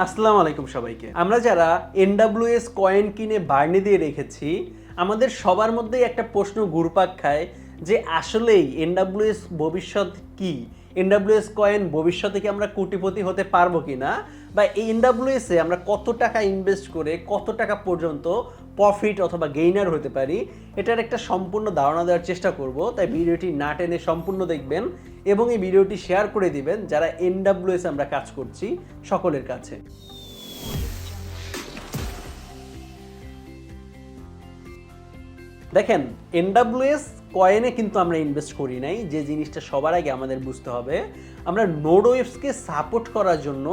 আসসালামু আলাইকুম সবাইকে। আমরা যারা এনডাব্লিউএস কয়েন কিনে বার্নি দিয়ে রেখেছি, আমাদের সবার মধ্যেই একটা প্রশ্ন ঘুরপাক খায় যে আসলেই এনডাব্লিউএস ভবিষ্যৎ কি? এনডাব্লিউএস কয়েন ভবিষ্যতে কি আমরা কোটিপতি হতে পারব কি না বা এই এনডাব্লিউএস আমরা কত টাকা ইনভেস্ট করে কত টাকা পর্যন্ত প্রফিট অথবা গেইনার হতে পারি, এটার একটা সম্পূর্ণ ধারণা দেওয়ার চেষ্টা করব। তাই ভিডিওটি না টেনে সম্পূর্ণ দেখবেন এবং এই ভিডিওটি শেয়ার করে দিবেন যারা এনডাব্লিউএস আমরা কাজ করছি সকলের কাছে। দেখেন এনডাব্লিউএস কয়েনে কিন্তু আমরা ইনভেস্ট করি নাই, যে জিনিসটা সবার আগে আমাদের বুঝতে হবে। আমরা নোডোয়েভসকে সাপোর্ট করার জন্য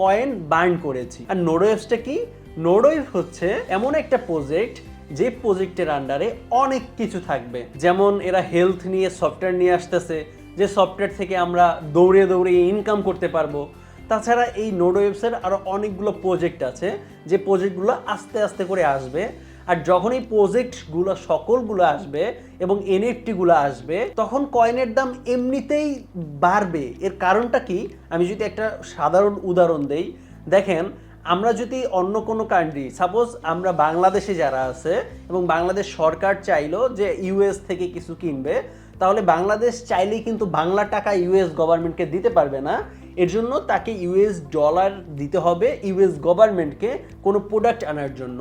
কয়েন বার্ন করেছি। আর নোডোয়েভসটা কি? নোডোয়েভ হচ্ছে এমন একটা প্রজেক্ট যে প্রজেক্টের আন্ডারে অনেক কিছু থাকবে। যেমন এরা হেলথ নিয়ে সফটওয়্যার নিয়ে আসতেছে, যে সফটওয়্যার থেকে আমরা দৌড়ে দৌড়ে ইনকাম করতে পারব। তাছাড়া এই নোডোয়েভসের আরও অনেকগুলো প্রজেক্ট আছে, যে প্রজেক্টগুলো আস্তে আস্তে করে আসবে। আর যখন এই প্রজেক্টগুলো সকলগুলো আসবে এবং এনএফটিগুলো আসবে, তখন কয়েনের দাম এমনিতেই বাড়বে। এর কারণটা কি? আমি যদি একটা সাধারণ উদাহরণ দেই। দেখেন আমরা যদি অন্য কোনো কান্ট্রি সাপোজ আমরা বাংলাদেশে যারা আছে এবং বাংলাদেশ সরকার চাইলো যে ইউএস থেকে কিছু কিনবে, তাহলে বাংলাদেশ চাইলেই কিন্তু বাংলা টাকা ইউএস গভর্নমেন্টকে দিতে পারবে না। এর জন্য তাকে ইউএস ডলার দিতে হবে ইউএস গভর্নমেন্টকে কোনো প্রোডাক্ট আনার জন্য।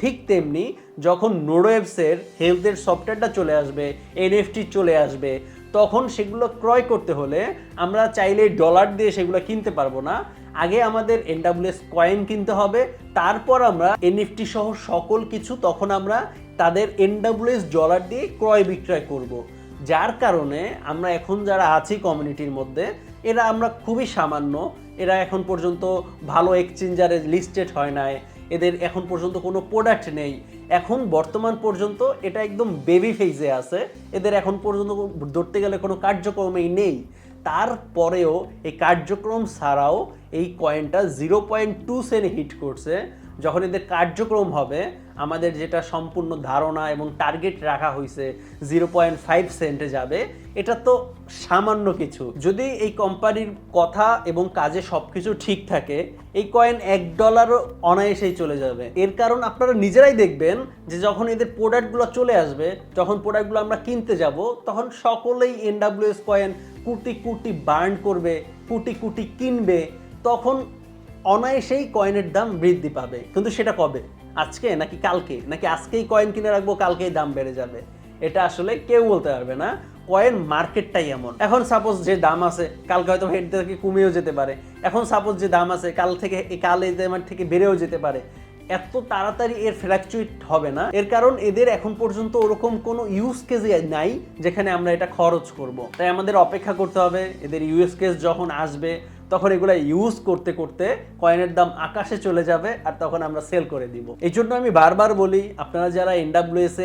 ঠিক তেমনি যখন নোডোয়েভসের হেলথের সফটওয়্যারটা চলে আসবে এনএফটি চলে আসবে তখন সেগুলো ক্রয় করতে হলে আমরা চাইলে ডলার দিয়ে সেগুলো কিনতে পারব না আগে আমাদের এনডাব্লিউএস কয়েন কিনতে হবে, তারপর আমরা এনএফটি সহ সকল কিছু তখন আমরা তাদের এনডাব্লিউএস ডলার দিয়ে ক্রয় বিক্রয় করব। যার কারণে আমরা এখন যারা আছি কমিউনিটির মধ্যে, এরা আমরা খুবই সামান্য, এরা এখন পর্যন্ত ভালো এক্সচেঞ্জারে লিস্টেড হয় নাই এদের এখন পর্যন্ত কোনো প্রোডাক্ট নেই। এখন বর্তমান পর্যন্ত এটা একদম বেবি ফেজে আছে। এদের এখন পর্যন্ত ধরতে গেলে কোনো কার্যক্রমেই নেই। তারপরেও এই কার্যক্রম ছাড়াও এই কয়েনটা zero point two cent hit করছে। যখন এদের কার্যক্রম হবে, আমাদের যেটা সম্পূর্ণ ধারণা এবং টার্গেট রাখা হয়েছে জিরো পয়েন্ট ফাইভ সেন্টে যাবে, এটা তো সামান্য কিছু। যদি এই কোম্পানির কথা এবং কাজে সব কিছু ঠিক থাকে, এই কয়েন এক ডলারও অনায়াসেই চলে যাবে। এর কারণ আপনারা নিজেরাই দেখবেন যে যখন এদের প্রোডাক্টগুলো চলে আসবে, যখন প্রোডাক্টগুলো আমরা কিনতে যাব, তখন সকলেই এনডাব্লিউএস কয়েন কুটি কুটি বার্ন করবে, কুটি কুটি কিনবে, তখন অনায়াসেই কয়েনের দাম বৃদ্ধি পাবে। কিন্তু সেটা কবে? আজকে নাকি কালকে? নাকি আজকেই কয়েন কিনে রাখব, কালকেই দাম বেড়ে যাবে? এটা আসলে কেউ বলতে পারবে না। কয়েন মার্কেটটাই এমন। এখন সাপোজ যে দাম আছে, কালকে হয়তো হেড থেকে কমেও যেতে পারে। এখন সাপোজ যে দাম আছে, কাল থেকে কাল এই দামের থেকে বেড়েও যেতে পারে। এত তাড়াতাড়ি এর ফ্ল্যাকচুয়েট হবে না। এর কারণ এদের এখন পর্যন্ত ওরকম কোনো ইউজ কেস নাই, যেখানে আমরা এটা খরচ করব। তাই আমাদের অপেক্ষা করতে হবে। এদের ইউএস কেস যখন আসবে তখন এগুলা ইউজ করতে করতে কয়েনের দাম আকাশে চলে যাবে আর তখন আমরা সেল করে দিব। এই জন্য আমি বারবার বলি, আপনারা যারা এনডাব্লিউএস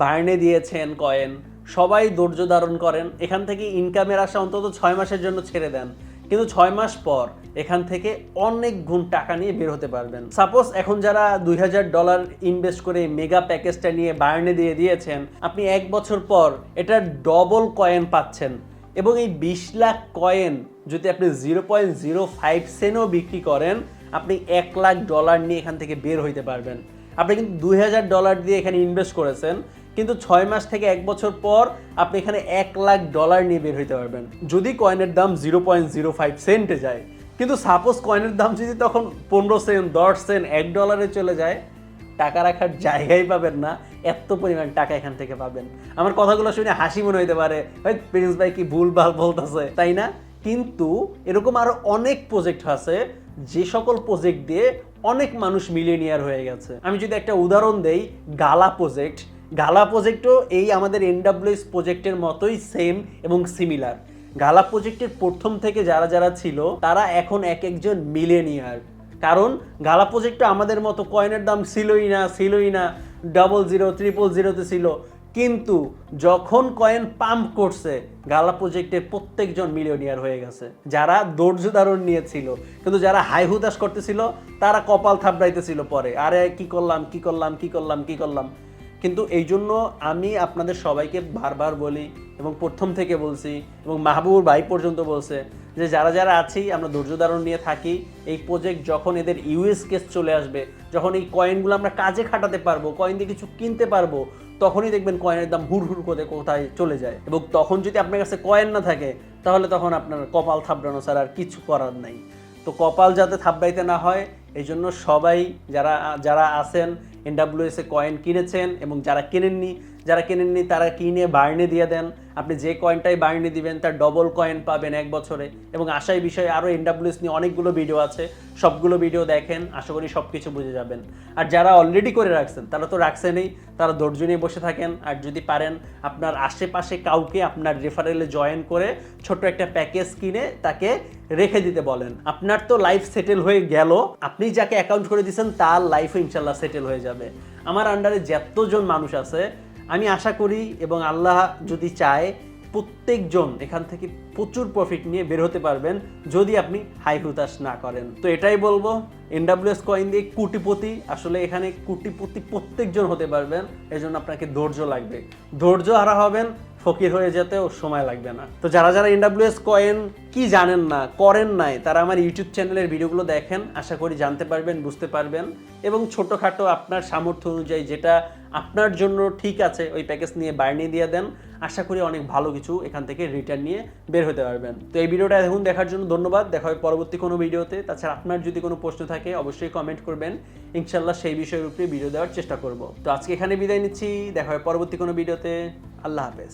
বার্নে দিয়েছেন কয়েন সবাই ধৈর্য ধারণ করেন। এখান থেকে ইনকামের আশা অন্তত ছয় মাসের জন্য ছেড়ে দেন। কিন্তু ছয় মাস পর এখান থেকে অনেক গুণ টাকা নিয়ে বের হতে পারবেন। সাপোজ এখন যারা দুই হাজার ডলার ইনভেস্ট করে মেগা প্যাকেজটা নিয়ে বার্নে দিয়ে দিয়েছেন, আপনি এক বছর পর এটা ডবল কয়েন পাচ্ছেন। এবং এই বিশ লাখ কয়েন যদি আপনি জিরো পয়েন্ট জিরো ফাইভ সেনও বিক্রি করেন, আপনি এক লাখ ডলার নিয়ে এখান থেকে বের হইতে পারবেন। আপনি কিন্তু দুই হাজার ডলার দিয়ে এখানে ইনভেস্ট করেছেন, কিন্তু ছয় মাস থেকে এক বছর পর আপনি এখানে এক লাখ ডলার নিয়ে বের হইতে পারবেন। যদি কয়েনের দাম জিরো পয়েন্ট জিরো ফাইভ সেন্টে যায়, কিন্তু সাপোজ কয়েনের দাম যদি তখন পনেরো সেন্ট দশ সেন্ট এক ডলারে চলে যায় টাকা রাখার জায়গাই পাবেন না, এত পরিমাণ টাকা এখান থেকে পাবেন। আমার কথাগুলো শুনে হাসি মনে হইতে পারে প্রিন্স ভাই কি ভুল ভালো বলতেছে? তাই না? কিন্তু এরকম আরও অনেক প্রজেক্ট আছে, যে সকল প্রজেক্ট দিয়ে অনেক মানুষ মিলিয়নিয়ার হয়ে গেছে। আমি যদি একটা উদাহরণ দেই, গালা প্রজেক্ট গালা প্রজেক্টও এই আমাদের এনডাব্লিউএস প্রজেক্টের মতোই সেম এবং সিমিলার গালা প্রজেক্টের প্রথম থেকে যারা যারা ছিল, তারা এখন এক একজন মিলেনিয়ার কারণ গালা প্রজেক্টটা আমাদের মতো কয়েনের দাম ছিলই না ছিলই না। ডাবল জিরো ট্রিপল জিরোতে ছিল। কিন্তু যখন কয়েন পাম্প করছে, গালা প্রজেক্টে প্রত্যেকজন মিলিয়নিয়ার হয়ে গেছে। যারা ধৈর্য ধারণ নিয়েছিল। কিন্তু যারা হাই হুতাশ করতেছিল, তারা কপাল থাপড়াইতেছিল পরে। আরে, কি করলাম কি করলাম কি করলাম কি করলাম। কিন্তু এই জন্য আমি আপনাদের সবাইকে বারবার বলি এবং প্রথম থেকে বলছি এবং মাহবুবুর ভাই পর্যন্ত বলছে যে যারা যারা আছি, আমরা ধৈর্য ধারণ নিয়ে থাকি। এই প্রজেক্ট যখন এদের ইউএস কেস চলে আসবে, যখন এই কয়েনগুলো আমরা কাজে খাটাতে পারব কয়েন দিয়ে কিছু কিনতে পারব, তখনই দেখবেন কয়েনের দাম হুড় হুড় করে কোথায় চলে যায়। এবং তখন যদি আপনার কাছে কয়েন না থাকে, তাহলে তখন আপনার কপাল থাপড়ানো ছাড়া আর কিছু করার নাই। তো কপাল যাতে থাপড়াইতে না হয় এই জন্য সবাই যারা যারা আছেন এনডাব্লিউএস এ কয়েন কিনেছেন এবং যারা কেনেননি যারা কেনেননি তারা কিনে বার্নে দিয়ে দেন? আপনি যে কয়েনটাই বার্নে দিবেন, তার ডবল কয়েন পাবেন এক বছরে। এবং আশাই বিষয়ে আরও এনডাব্লিউএস নিয়ে অনেকগুলো ভিডিও আছে। সবগুলো ভিডিও দেখেন, আশা করি সব কিছু বুঝে যাবেন। আর যারা অলরেডি করে রাখছেন, তারা তো রাখছেনই তারা ধৈর্য নিয়ে বসে থাকেন। আর যদি পারেন, আপনার আশেপাশে কাউকে আপনার রেফারেলে জয়েন করে ছোট্ট একটা প্যাকেজ কিনে তাকে রেখে দিতে বলেন। আপনার তো লাইফ সেটেল হয়ে গেল। আপনি যাকে অ্যাকাউন্ট করে দিয়েছেন, তার লাইফও ইনশাল্লাহ সেটেল হয়ে যাবে। আমার আন্ডারে যতজন মানুষ আছে, আমি আশা করি এবং আল্লাহ যদি চায়, প্রত্যেকজন এখান থেকে প্রচুর প্রফিট নিয়ে বের হতে পারবেন যদি আপনি হাই হুতাশ না করেন। তো এটাই বলব এনডাব্লিউএস কয়েন দিয়ে কুটিপতি, আসলে এখানে কুটিপতি প্রত্যেকজন হতে পারবেন, এজন্য আপনাকে ধৈর্য লাগবে। ধৈর্য হারা হবেন ফকির হয়ে যেতেও সময় লাগবে না। তো যারা যারা এনডাব্লিউএস কয়েন কি জানেন না, করেন নাই, তারা আমার ইউটিউব চ্যানেলের ভিডিওগুলো দেখেন, আশা করি জানতে পারবেন, বুঝতে পারবেন। এবং ছোটোখাটো আপনার সামর্থ্য অনুযায়ী যেটা আপনার জন্য ঠিক আছে, ওই প্যাকেজ নিয়ে বার্নিয়ে দিয়ে দেন। আশা করি অনেক ভালো কিছু এখান থেকে রিটার্ন নিয়ে বের হতে পারবেন। তো এই ভিডিওটা এখন দেখার জন্য ধন্যবাদ। দেখা হয় পরবর্তী কোনো ভিডিওতে। তাছাড়া আপনার যদি কোনো প্রশ্ন থাকে, অবশ্যই কমেন্ট করবেন। ইনশাল্লাহ সেই বিষয়ের উপরে ভিডিও দেওয়ার চেষ্টা করব। তো আজকে এখানে বিদায় নিচ্ছি। দেখা হয় পরবর্তী কোনো ভিডিওতে। আল্লাহ হাফেজ।